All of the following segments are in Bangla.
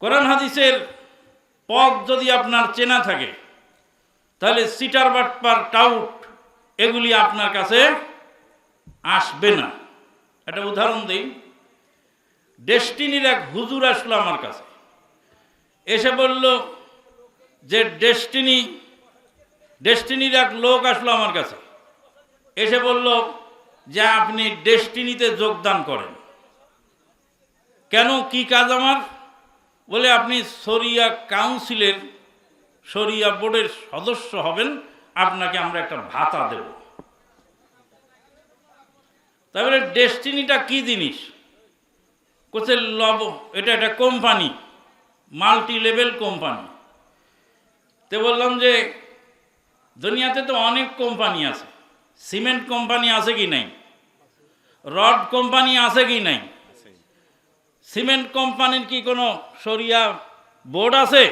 কোরআন হাদিসের পথ যদি আপনার চেনা থাকে, তাহলে সিটার বাটপার টাউট এগুলি আপনার কাছে আসবে না। একটা উদাহরণ দিই। ডেস্টিনির এক হুজুর আসলো আমার কাছে। এসে বলল যে, ডেস্টিনি, ডেস্টিনির এক লোক আসলো আমার কাছে। এসে বলল যে, আপনি ডেস্টিনিতে যোগদান করেন। কেন? কি কাজ আমার? বলে আপনি সরিয়া কাউন্সিলের সরিয়া বোর্ডের সদস্য হবেন, আপনাকে আমরা একটা ভাতা দেব। তারপরে ডেস্টিনিটা কি জিনিস? কোথে লব, এটা একটা কোম্পানি মাল্টি লেভেল কোম্পানি। তো বললাম যে, দুনিয়াতে তো অনেক কোম্পানি আছে। সিমেন্ট কোম্পানি আছে কি নাই? রড কোম্পানি আছে কি নাই? সিমেন্ট কোম্পানির কি কোনো সরিয়া বোর্ড আছে?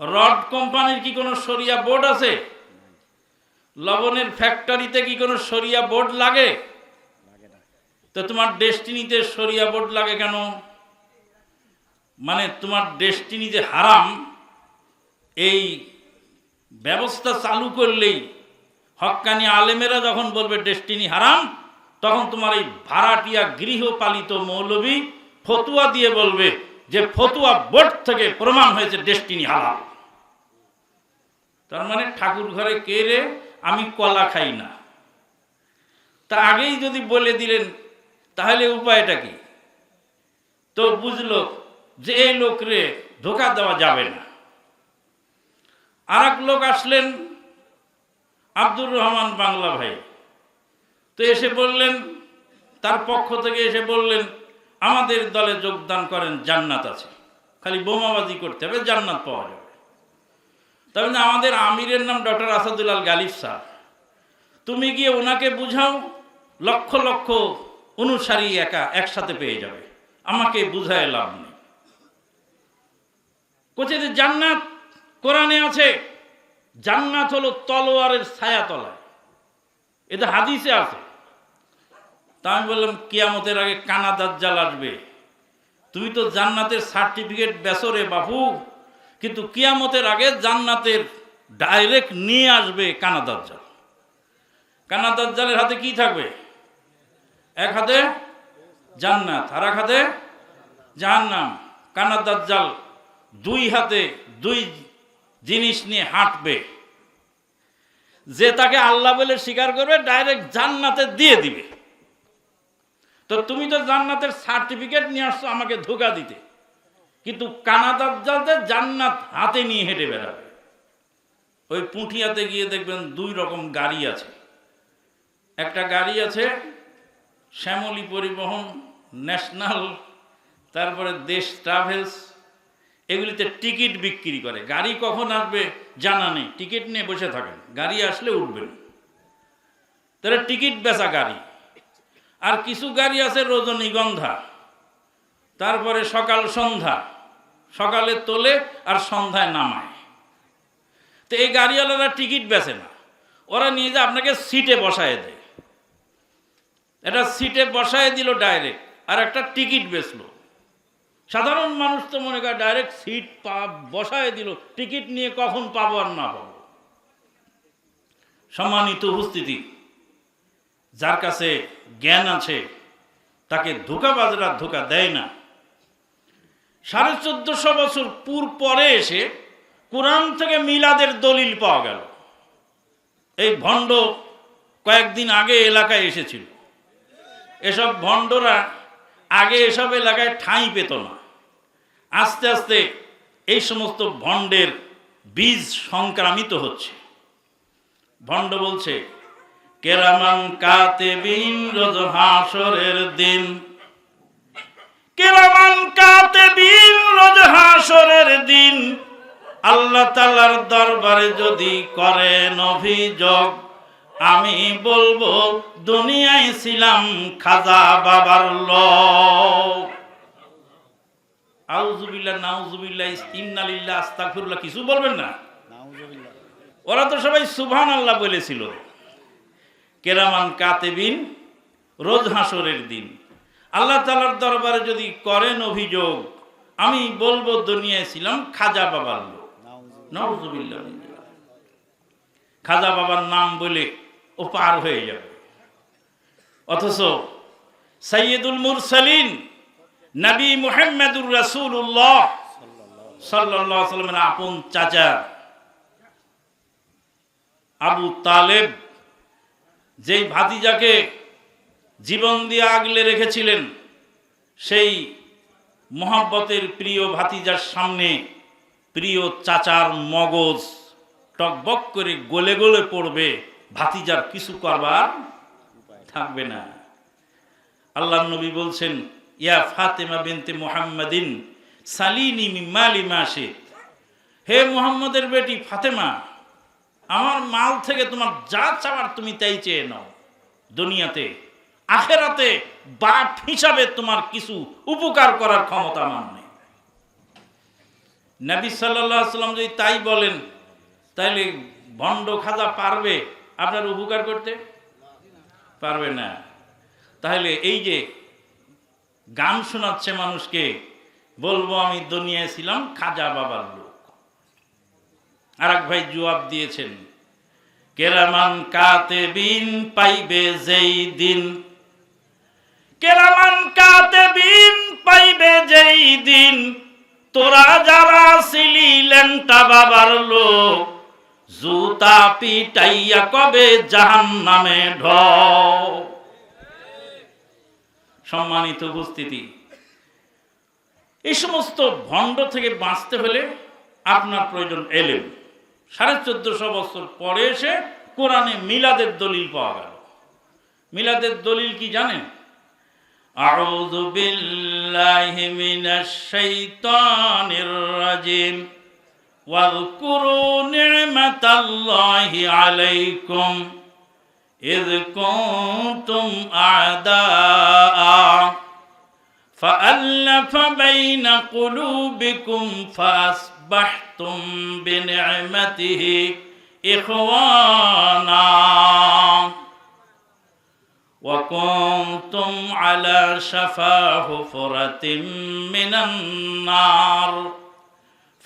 রড কোম্পানির কি কোনো সরিয়া বোর্ড আছে? লবণের ফ্যাক্টরিতে কি কোনো সরিয়া বোর্ড লাগে? তো তোমার ডেস্টিনিতে সরিয়া বোর্ড লাগে কেন? মানে তোমার ডেস্টিনি যে হারাম এই ব্যবস্থা চালু করলেই হক্কানি আলেমেরা যখন বলবে ডেস্টিনি হারাম তখন তোমার এই ভাড়াটিয়া গৃহপালিত মৌলবী ফতুয়া দিয়ে বলবে যে ফতুয়া বোর্ড থেকে প্রমাণ হয়েছে ডেস্টিনি হারাম তার মানে ঠাকুর ঘরে কে রে? আমি কলা খাই না। তা আগেই যদি বলে দিলেন, তাহলে উপায়টা কি? তো বুঝলো যে এই লোকরে ধোকা দেওয়া যাবে না। আর লোক আসলেন, আব্দুর রহমান বাংলা ভাই। তো এসে বললেন, তার পক্ষ থেকে এসে বললেন, আমাদের দলে যোগদান করেন, জান্নাত আছে। খালি বোমাবাজি করতে হবে, জান্নাত পাওয়া যাবে। তবে না আমাদের আমিরের নাম ডক্টর আসাদুল্লাল গালিব স্যার। তুমি গিয়ে ওনাকে বুঝাও, লক্ষ লক্ষ অনুসারী একা একসাথে পেয়ে যাবে। আমাকে বুঝায় লাভ নেই। কোচে জান্নাত কোরআনে আছে, জান্নাত হলো তলোয়ারের ছায়া তলায় এটা হাদিসে আছে। তা আমি বললাম, কিয়ামতের আগে কানা দাজ্জাল আসবে। তুমি তো জান্নাতের সার্টিফিকেট বেসো রে বাবু কিন্তু কিয়ামতের আগে জান্নাতের ডাইরেক্ট নিয়ে আসবে কানা দাজ্জাল। কানা দাজ্জালের হাতে কি থাকবে? এক হাতে জান্নাত, আর এক হাতে জাহান্নাম। কানা দাজ্জাল দুই হাতে দুই জিনিস নিয়ে হাঁটবে। যে তাকে আল্লাহ বলে স্বীকার করবে ডাইরেক্ট জান্নাতে দিয়ে দিবে। তো তুমি তো জান্নাতের সার্টিফিকেট নিয়ে আসছো আমাকে ধোকা দিতে। কিন্তু কানাদাজ্জালদের জান্নাত হাতে নিয়ে হেঁটে বেড়াবে। ওই পুঁঠিয়াতে গিয়ে দেখবেন দুই রকম গাড়ি আছে। একটা গাড়ি আছে শ্যামলী পরিবহন ন্যাশনাল তারপরে দেশ ট্রাভেলস এগুলিতে টিকিট বিক্রি করে। গাড়ি কখন আসবে জানা নেই। টিকিট নিয়ে বসে থাকেন। গাড়ি আসলে উঠবেন তাহলে টিকিট বেচা গাড়ি। আর কিছু গাড়ি আছে রজনীগন্ধা। তারপরে সকাল সন্ধ্যা। সকালে তোলে আর সন্ধ্যায় নামায়। তো এই গাড়িওয়ালারা টিকিট বেচে না। ওরা নিয়ে যে আপনাকে সিটে বসায় দেয়। এটা সিটে বসায় দিল ডাইরেক্ট। আর একটা টিকিট বেচলো। সাধারণ মানুষ তো মনে করে ডাইরেক্ট সিট পা বসায় দিল টিকিট নিয়ে কখন পাবো আর না পাবো? সম্মানিত উপস্থিতি, যার কাছে জ্ঞান আছে, তাকে ধোকাবাজরা ধোকা দেয় না। সাড়ে চোদ্দশো বছর পূর পরে এসে কোরআন থেকে মিলাদের দলিল পাওয়া গেল। এই ভণ্ড কয়েকদিন আগে এলাকায় এসেছিল। এসব ভণ্ডরা আগে এসব এলাকায় ঠাঁই পেত না। আস্তে আস্তে এই সমস্ত ভণ্ডের বীজ সংক্রামিত হচ্ছে। ভণ্ড বলছে কেরামান কাতে বিন রোজ হাসরের দিন। কেরামান কাতে বিন রোজ হাসরের দিন। আল্লাহ তালার দরবারে যদি করেন অভিযোগ আমি বলব দুনিয়ায় ছিলাম খাজা বাবার লোক। আউজুবিল্লাহ নাউজুবিল্লাহ ইন্নালিল্লাহ আস্তাগফিরুল্লাহ কিছু বলবেন না? ওরা তো সবাই সুবহান আল্লাহ বলেছিল। কেরামান কাতেবিন রোজ হাসরের দিন। আল্লাহ তালার দরবারে যদি করেন অভিযোগ আমি বলব দুনিয়ায় ছিলাম খাজা বাবার লোক। নাউজুবিল্লাহ। খাজা বাবার নাম বলে ও পার হয়ে যাবে। অথচ সৈয়দুল মুরসালিন নবী মুহাম্মদুর রাসূলুল্লাহ সাল্লাল্লাহু সাল্লামের আপন চাচা আবু তালেব যেই ভাতিজাকে জীবন দিয়ে আগলে রেখেছিলেন, সেই মহাব্বতের প্রিয় ভাতিজার সামনে প্রিয় চাচার মগজ টকবক করে গলে গলে পড়বে। ভাতিজার কিছু করবার থাকবে না। আল্লাহ নবী বলছেন, ইয়া ফাতেমা বিনতে মুহাম্মাদিন, সালিনি মিম্মালি মাসিদ হে মুহাম্মদের বেটি ফাতেমা, আমার মাল থেকে তোমার যা চাওয়ার তুমি তাই চেয়ে নাও। দুনিয়াতে, আখেরাতে বাপ হিসাবে তোমার কিছু উপকার করার ক্ষমতা আমার নেই। নবী সাল্লাহ সাল্লাম যদি তাই বলেন, তাইলে ভণ্ড খাজা পারবে। আপনার উপকার করতে পারবে না। তাহলে এই যে গান শোনাচ্ছে মানুষকে, বলব আমি দুনিয়ায় ছিলাম খাজা বাবার লোক। আর এক ভাই জবাব দিয়েছেন, কেরামান কাতে বিন পাইবে যেই দিন। কেরামান কাতে বিন পাইবে যেই দিন। তোরা যারা ছিলি লেন্টা বাবার লোক জুতা পিটাইয়া কবে জাহান নামে ঢ সম্মানিত উপস্থিতি, এই সমস্ত ভণ্ড থেকে বাঁচতে হলে আপনার প্রয়োজন এলে সাড়ে চোদ্দশো বছর পরে এসে কোরআনে মিলাদের দলিল পাওয়া গেল। মিলাদের দলিল কি জানেন? আউযু বিল্লাহি মিনাশ শাইতানির রাজিম। واذكروا نعمة الله عليكم إذ كنتم أعداء. فألف بين قلوبكم فأصبحتم بنعمته إخوانا. وكنتم على شفا حفرة من النار.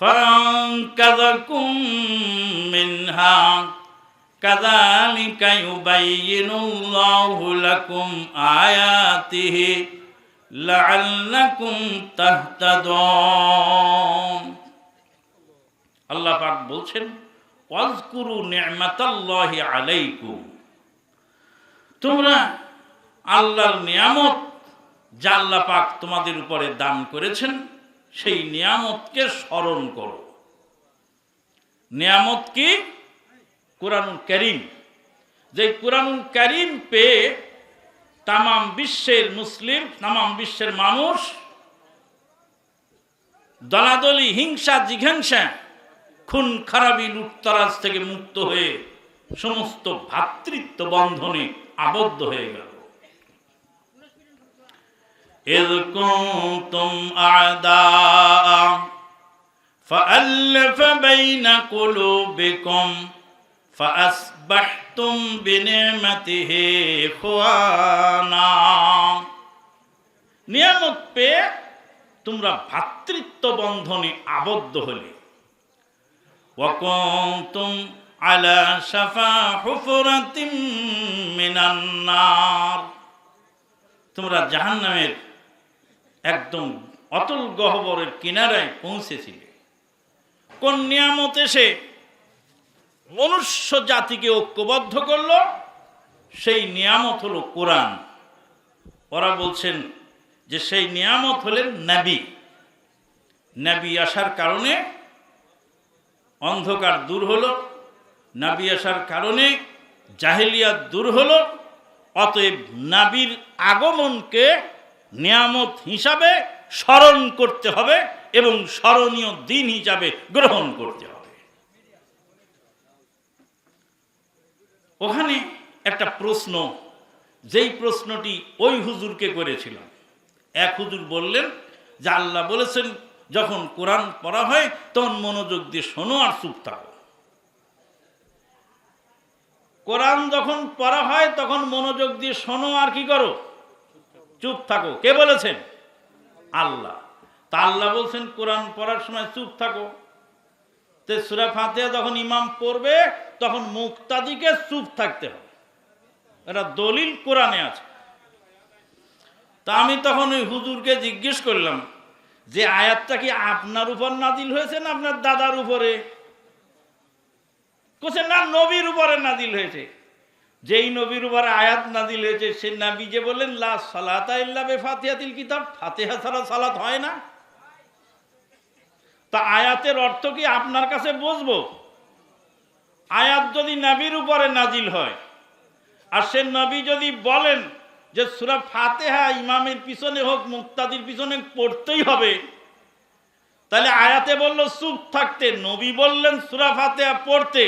فأنقذكم منها كذلك يبين الله لكم آياته لعلكم تهتدون আল্লাহ পাক বলছেন ওয়াজকুরু নি'মাতাল্লাহি আলাইকুম তোমরা আল্লাহর নিয়ামত যা আল্লাহ পাক তোমাদের উপরে দান করেছেন সেই নিয়ামতকে স্মরণ করো। নিয়ামত কি? কোরআনুল করিম। যে কোরআনুল করিম পেয়ে তামাম বিশ্বের মুসলিম, তামাম বিশ্বের মানুষ দলাদলি, হিংসা, জিঘাংসা, খুন, খারাপি, লুটতরাজ থেকে মুক্ত হয়ে সমস্ত ভ্রাতৃত্ব বন্ধনে আবদ্ধ হয়ে গেল। إذ كنتم أعداء فألف بين قلوبكم فأصبحتم بنعمته إخوانا নিয়ামত পেয়ে তোমরা ভ্রাতৃত্ব বন্ধনে আবদ্ধ হলে وكنتم على شفا حفرة من النار তোমরা জাহান্নামের একদম অতল গহবরের কিনারায় পৌঁছেছিলে। কোন নিয়ামত এসে মনুষ্য জাতিকে ঐক্যবদ্ধ করল? সেই নিয়ামত হলো কোরআন। ওরা বলছেন যে সেই নিয়ামত হলেন নাবি। নাবি আসার কারণে অন্ধকার দূর হলো, নাবি আসার কারণে জাহেলিয়াত দূর হলো, অতএব নাবির আগমনকে নিয়ামত হিসাবে স্মরণ করতে হবে এবং স্মরণীয় দিন হিসাবে গ্রহণ করতে হবে। ওখানে একটা প্রশ্ন, যেই প্রশ্নটি ওই হুজুরকে করেছিলাম। এক হুজুর বললেন যে আল্লাহ বলেছেন, যখন কোরআন পড়া হয় তখন মনোযোগ দিয়ে শোনো আর চুপ থাকো। কোরআন যখন পড়া হয় তখন মনোযোগ দিয়ে শোনো আর কি করো? চুপ থাকো। কে বলেছেন? আল্লাহ। তা আল্লাহ বলছেন, কোরআন পড়ার সময় চুপ থাকো। তে সুরা যখন ইমাম পড়বে, তখন মুক্তাদিকে চুপ থাকতে হবে। এটা দলিল কোরআনে আছে। তা আমি তখন ওই হুজুরকে জিজ্ঞেস করলাম, যে আয়াতটা কি আপনার উপর নাদিল হয়েছে না আপনার দাদার উপরে? কোসে না, নবীর উপরে নাদিল হয়েছে। যেই নবীর উপরে আয়াত নাদিল হয়েছে সে নাবি যে বললেন, লা কিতাব ফাতিহা ছাড়া সালাত হয় না। তা আয়াতের অর্থ কি আপনার কাছে বুঝব? আয়াত যদি নবীর উপরে নাজিল হয়, আর সে নবী যদি বলেন যে সুরা ফাতেহা ইমামের পিছনে হোক, মুক্তাদির পিছনে পড়তেই হবে, তাহলে আয়াতে বলল, চুপ থাকতে। নবী বললেন, সুরা ফাতেহা পড়তে।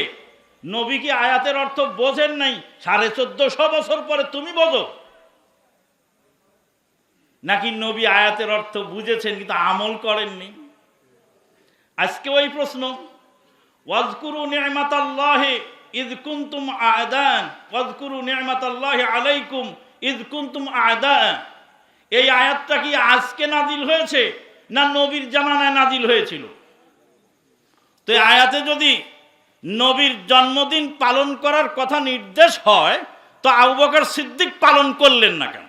নবী কি আয়াতের অর্থ বোঝেন নাই? সাড়ে চোদ্দশো বছর পরে তুমি বোঝো। নাকি নবী আয়াতের অর্থ বুঝেছেন কিন্তু আমল করেননি? আজকে ওই প্রশ্ন। ওয়াজকুরু নি'মাতাল্লাহি ইদ কুনতুম আদান। ওয়াজকুরু নি'মাতাল্লাহি আলাইকুম ইদ কুনতুম আদান। এই আয়াতটা কি আজকে নাজিল হয়েছে, না নবীর জামানায় নাজিল হয়েছিল? তো এই আয়াতে যদি নবীর জন্মদিন পালন করার কথা নির্দেশ হয়, তো আবু বকর সিদ্দিক পালন করলেন না কেন?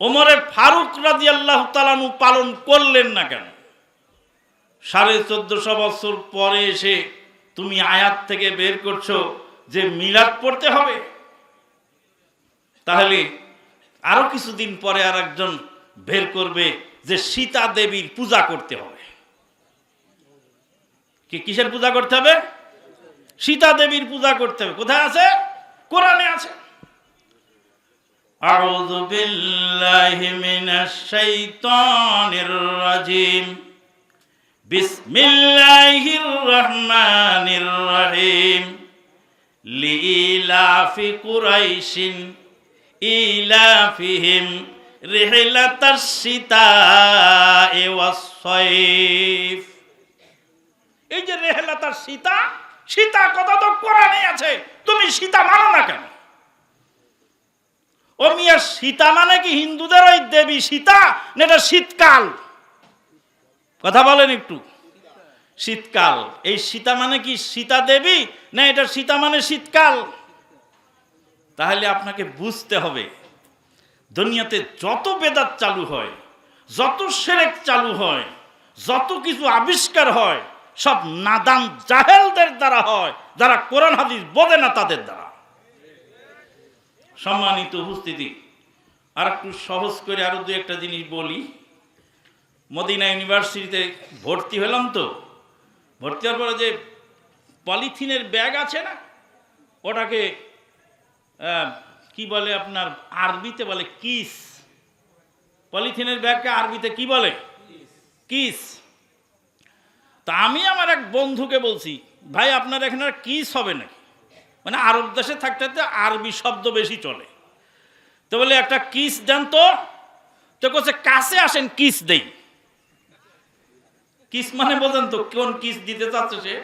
ওমরে ফারুক রাজি আল্লাহ তালানু পালন করলেন না কেন? সাড়ে চোদ্দশো বছর পরে এসে তুমি আয়াত থেকে বের করছ যে মিলাদ পড়তে হবে। তাহলে আরও কিছুদিন পরে আর একজন বের করবে যে সীতা দেবীর পূজা করতে হবে। কি কিসের পূজা করতে হবে সীতা দেবীর পূজা করতে হবে কোথায় আছে কোরআনে আছে أعوذ بالله من الشيطان الرجيم بسم الله الرحمن الرحيم لإلاف قريش إلافهم رحلة الشتاء والصيف এই যে রেহলাতার সীতা সীতা কথা তো কোরআনে আছে, তুমি সীতা মানো না কেন? ও মিয়া, সীতা মানে কি হিন্দুদের ওই দেবী সীতা এটা শীতকাল? কথা বলেন একটু। শীতকাল। এই সীতা মানে কি সীতা দেবী, না এটা সীতা মানে শীতকাল? তাহলে আপনাকে বুঝতে হবে, দুনিয়াতে যত বেদাত চালু হয়, যত সেরেক চালু হয়, যত কিছু আবিষ্কার হয় সব নাদান জাহেলদের দ্বারা হয়, যারা কোরআন, হাদিস বোঝে না তাদের দ্বারা। সম্মানিত উপস্থিতি আর একটু সহজ করে আরও দু একটা জিনিস বলি। মদিনা ইউনিভার্সিটিতে ভর্তি হলাম তো। ভর্তি হওয়ার পরে যে পলিথিনের ব্যাগ আছে না, ওটাকে কি বলে আপনার, আরবিতে বলে কিস। পলিথিনের ব্যাগকে আরবিতে কি বলে? কিস। তা আমি আমার এক বন্ধুকে বলছি, ভাই, আপনার এখানে আর কিস হবে নাকি? মানে আরব দেশে থাকতে থাকতে আরবি শব্দ বেশি চলে। তো বলে, একটা কিস দেন তো। তো কোথায় কাছে আসেন, কিস দেই। কিস মানে বোঝেন তো, কোন কিস দিতে চাচ্ছে সে?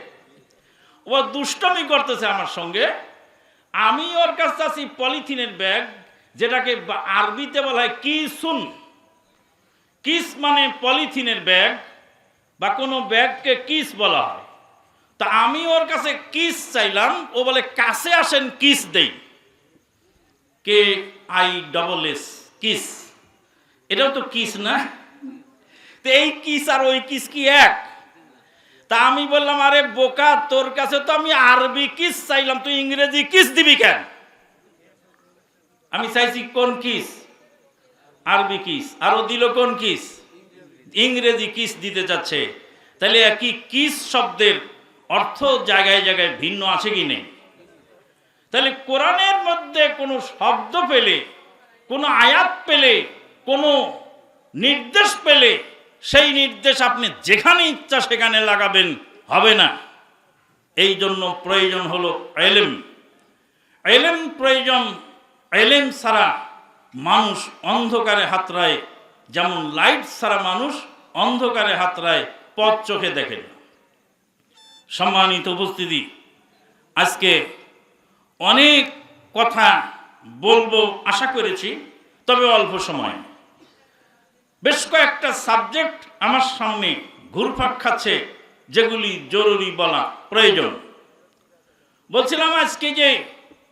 ও দুষ্টমি করতেছে আমার সঙ্গে। আমি ওর কাছে আছি পলিথিনের ব্যাগ, যেটাকে আরবিতে বলা হয় কিসুন। কিস মানে পলিথিনের ব্যাগ। বা কোনো ব্যাগকে কিস বলা হয়। তা আমি ওর কাছে কিস চাইলাম, ও বলে, কাছে আসেন, কিস দেই। K I double S kiss. এটাও তো কিস না? তো এই কিস আর ওই কিস কি এক? তা আমি বললাম, আরে বোকা, তোর কাছে তো আমি আরবি কিস চাইলাম, তুই ইংরেজি কিস দিবি কেন? আমি চাইছি, কোন কিস? আরবি কিস। আর ও দিল, কোন কিস? ইংরেজি কিস দিতে চাচ্ছে। তাহলে কি কিস শব্দের অর্থ জায়গায় জায়গায় ভিন্ন আছে কি নেই? তাহলে কোরআনের মধ্যে কোনো শব্দ পেলে, কোনো আয়াত পেলে, কোনো নির্দেশ পেলে, সেই নির্দেশ আপনি যেখানে ইচ্ছা সেখানে লাগাবেন, হবে না। এই জন্য প্রয়োজন হলো এলেম। এলেম প্রয়োজন, এলেম ছাড়া মানুষ অন্ধকারে হাতড়ায় যেমন লাইট ছাড়া মানুষ অন্ধকারে হাতড়ায় পথ চোখে দেখে না। সম্মানিত উপস্থিতি, আজকে অনেক কথা বলব আশা করেছি, তবে অল্প সময় বেশ কয়েকটা সাবজেক্ট আমার সামনে ঘুরপাক খাচ্ছে, যেগুলি জরুরি বলা প্রয়োজন বলছিলাম আজকে যে